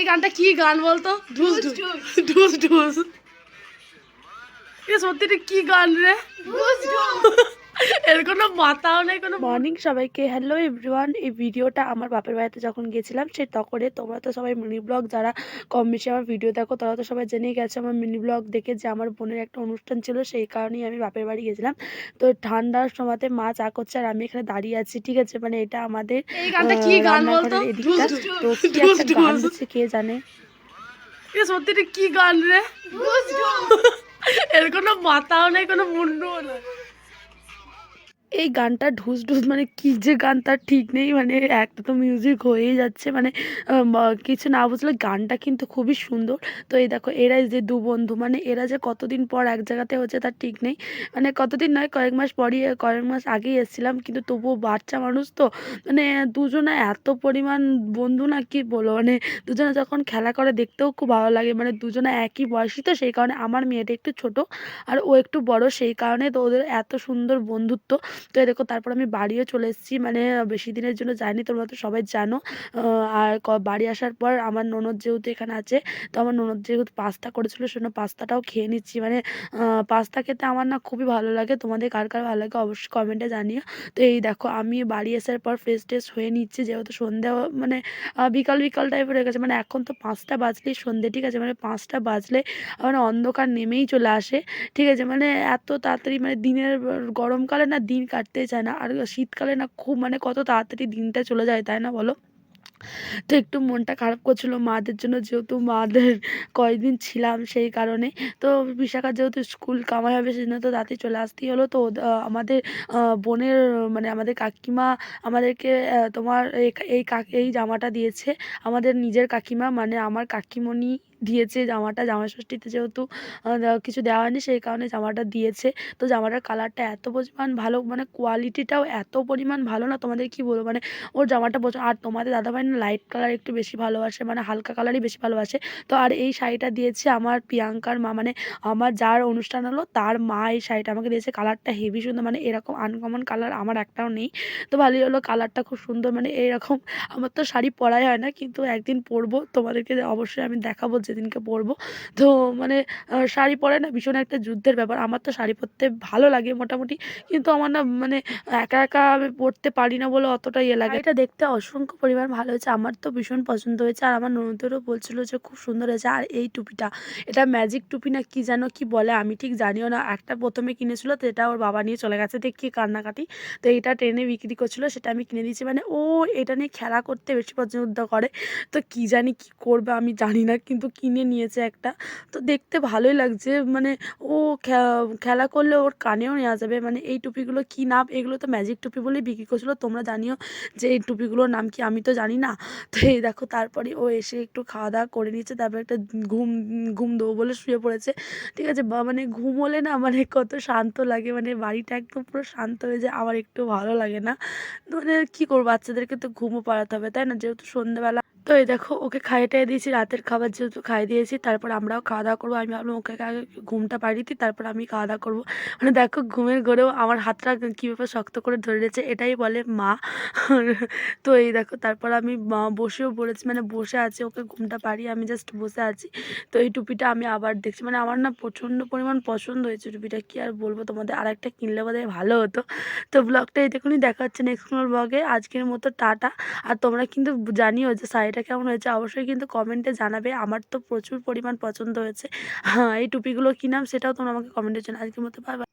এই গানটা কি গান বলতো? ঢুস ঢুস ঢুস ঢুস। এ সত্যি এটা কি গান রে? এর কোনো মাথাও নেই কোনো মর্নিং সবাইকে হ্যালো এভরিওয়ান এই ভিডিওটা আমার বাপের বাড়িতে যখন গেছিলাম সে তখনই তোমরা তো সবাই মিনি ব্লগ যারা কম বেশি আমার ভিডিও দেখো তারা তো সবাই জেনেই গেছে আমার মিনি ব্লগ দেখে যে আমার বোনের একটা অনুষ্ঠান ছিল সেই কারণেই আমি বাপের বাড়ি গেছিলাম। তো ঠান্ডার সময়তে মা চা করছে আর আমি এখানে দাঁড়িয়ে আছি ঠিক আছে? মানে এটা আমাদের কি গান এদিকটা। তো কি একটা গান হচ্ছে কে জানে? সত্যি এটা কি গান রে? এর কোনো মাথাও নেই কোনো মুন্ডুও নেই। এই গানটা ঢুস ঢুস মানে কি যে গান তার ঠিক নেই মানে একটা তো মিউজিক হয়েই যাচ্ছে মানে কিছু না বুঝলে গানটা কিন্তু খুবই সুন্দর। তো এই দেখো, এরা যে দু বন্ধু মানে এরা যে কতদিন পর এক জায়গাতে হচ্ছে তার ঠিক নেই মানে কতদিন নয়, কয়েক মাস পরই, কয়েক মাস আগেই এসেছিলাম, কিন্তু তবুও বাচ্চা মানুষ তো মানে দুজনে এত পরিমাণ বন্ধু না কি বলব মানে দুজনে যখন খেলা করে দেখতেও খুব ভালো লাগে মানে দুজনে একই বয়সী তো, সেই কারণে আমার মেয়েটা একটু ছোট আর ও একটু বড়, সেই কারণে তো ওদের এত সুন্দর বন্ধুত্ব। তো দেখো, তারপর আমি বাড়িও চলে এসেছি মানে বেশি দিনের জন্য যাইনি, তোমরা তো সবাই জানো। আর বাড়ি আসার পর আমার ননদ যেহেতু এখানে আছে, তো আমার ননদ যেহেতু পাস্তা করেছিল, সেজন্য পাস্তাটাও খেয়ে নিচ্ছি। মানে পাস্তা খেতে আমার না খুবই ভালো লাগে, তোমাদের কার কার ভালো লাগে অবশ্যই কমেন্টে জানিও। তো এই দেখো, আমি বাড়ি আসার পর ফ্রেশ ট্রেশ হয়ে নিচ্ছি, যেহেতু সন্ধ্যা মানে বিকাল বিকাল টাইপের হয়ে গেছে। মানে এখন তো পাঁচটা বাজলেই সন্ধ্যে ঠিক আছে? মানে পাঁচটা বাজলে মানে অন্ধকার নেমেই চলে আসে, ঠিক আছে? মানে এত তাড়াতাড়ি মানে দিনের, গরমকালে না দিন কাটতে চায় না। আর শীতকালে না খুব মানে কত তাড়াতাড়ি দিনটা চলে যায়, তাই না বলো? তো একটু মনটা খারাপ করছিল মাদের জন্য, যেহেতু মাদের কয়েকদিন ছিলাম সেই কারণে। তো বিশাখার যেহেতু স্কুল কামাই হবে সেজন্য তো রাতে চলে আসতেই হলো। তো আমাদের বোনের মানে আমাদের কাকিমা আমাদেরকে তোমার এই এই জামাটা দিয়েছে। আমাদের নিজের কাকিমা মানে আমার কাকিমণি দিয়েছে, জামাটা জামা ষষ্ঠীতে যেহেতু কিছু দেওয়া হয়নি, সেই কারণে জামাটা দিয়েছে। তো জামাটার কালারটা এত পরিমাণ ভালো মানে কোয়ালিটিটাও এত পরিমাণ ভালো না, তোমাদের কি বলব? মানে ওর জামাটা পছন্দ আর তোমাদের দাদাভাই না লাইট কালার একটু বেশি ভালোবাসে মানে হালকা কালারই বেশি ভালোবাসে। তো আর এই শাড়িটা দিয়েছে আমার প্রিয়াঙ্কার মা মানে আমার যার অনুষ্ঠান হলো, তার মা এই শাড়িটা আমাকে দিয়েছে। কালারটা হেভি সুন্দর মানে এরকম আনকমন কালার আমার একটাও নেই। তো ভালোই হলো কালারটা খুব সুন্দর মানে এইরকম, আমার তো শাড়ি পরাই হয় না, কিন্তু একদিন পরবো, তোমাদেরকে অবশ্যই আমি দেখাবো যেদিনকে পরবো। তো মানে শাড়ি পরে না ভীষণ একটা যুদ্ধের ব্যাপার। আমার তো শাড়ি পরতে ভালো লাগে মোটামুটি, কিন্তু আমার না মানে একা একা আমি পরতে পারি না বলে অতটা ইয়ে লাগে। এটা দেখতে অসংখ্য পরিমাণ ভালো হয়েছে। আমার তো ভীষণ পছন্দ হয়েছে। আর আমার ননদেরও বলছিল যে খুব সুন্দর হয়েছে। আর এই টুপিটা, এটা ম্যাজিক টুপি না কি যেন, কি বলে আমি ঠিক জানিও না। একটা প্রথমে কিনেছিল, তো এটা ওর বাবা নিয়ে চলে গেছে। দেখি কান্নাকাটি। তো এটা ট্রেনে বিক্রি করছিল, সেটা আমি কিনে দিয়েছি। মানে ও এটা নিয়ে খেলা করতে বেশি পছন্দ করে। তো কি জানি কি করবে আমি জানি না, কিন্তু কিনে নিয়েছে একটা। তো দেখতে ভালোই লাগছে মানে ও খেলা করলে ওর কানেও নেওয়া যাবে। মানে এই টুপিগুলো কি নাম? এগুলো তো ম্যাজিক টুপি বলেই বিক্রি করছিল। তোমরা জানিও যে এই টুপিগুলোর নাম কি? আমি তো জানি না। তো এই দেখো, তারপরে ও এসে একটু খাওয়া দাওয়া করে নিচ্ছে তারপর একটা ঘুম ঘুম দেবো বলে শুয়ে পড়েছে। ঠিক আছে, বা মানে ঘুম হলে না মানে কত শান্ত লাগে। মানে বাড়িটা একদম পুরো শান্ত হয়ে যায়। আমার একটু ভালো লাগে না। মানে কী করব? বাচ্চাদেরকে তো ঘুমও পাড়াতে হবে, তাই না? যেহেতু সন্ধ্যেবেলা তো এই দেখো, ওকে খাইয়ে টাইয়ে দিয়েছি, রাতের খাবার যেহেতু খাইয়ে দিয়েছি, তারপর আমরাও খাওয়া দাওয়া করব। আমি ভাবলাম ওকে আগে ঘুমটা পাড়িয়ে দিই, তারপর আমি খাওয়া দাওয়া করব। মানে দেখো, ঘুমের ঘরেও আমার হাতটা কীভাবে শক্ত করে ধরে রেখেছে এটাই বলে মা। তো এই দেখো, তারপর আমি বসেও পড়েছি মানে বসে আছি, ওকে ঘুমটা পাড়িয়ে আমি জাস্ট বসে আছি। তো এই টুপিটা আমি আবার দেখছি মানে আমার না প্রচণ্ড পরিমাণ পছন্দ হয়েছে টুপিটা, কি আর বলব তোমাদের? আর একটা কিনলে বোধহয় ভালো হতো। তো ব্লগটা এই দেখুনই দেখা হচ্ছে নেক্সট ব্লগে আজকের মতো টাটা। আর তোমরা কিন্তু জানিও যে শাড়িটা কেমন হয়েছে অবশ্যই কিন্তু কমেন্টে জানাবে। আমার তো প্রচুর পরিমাণ পছন্দ হয়েছে। হ্যাঁ এই টুপিগুলো কিনাম সেটাও তোমরা আমাকে কমেন্টে জন্য আজকের মতো বাই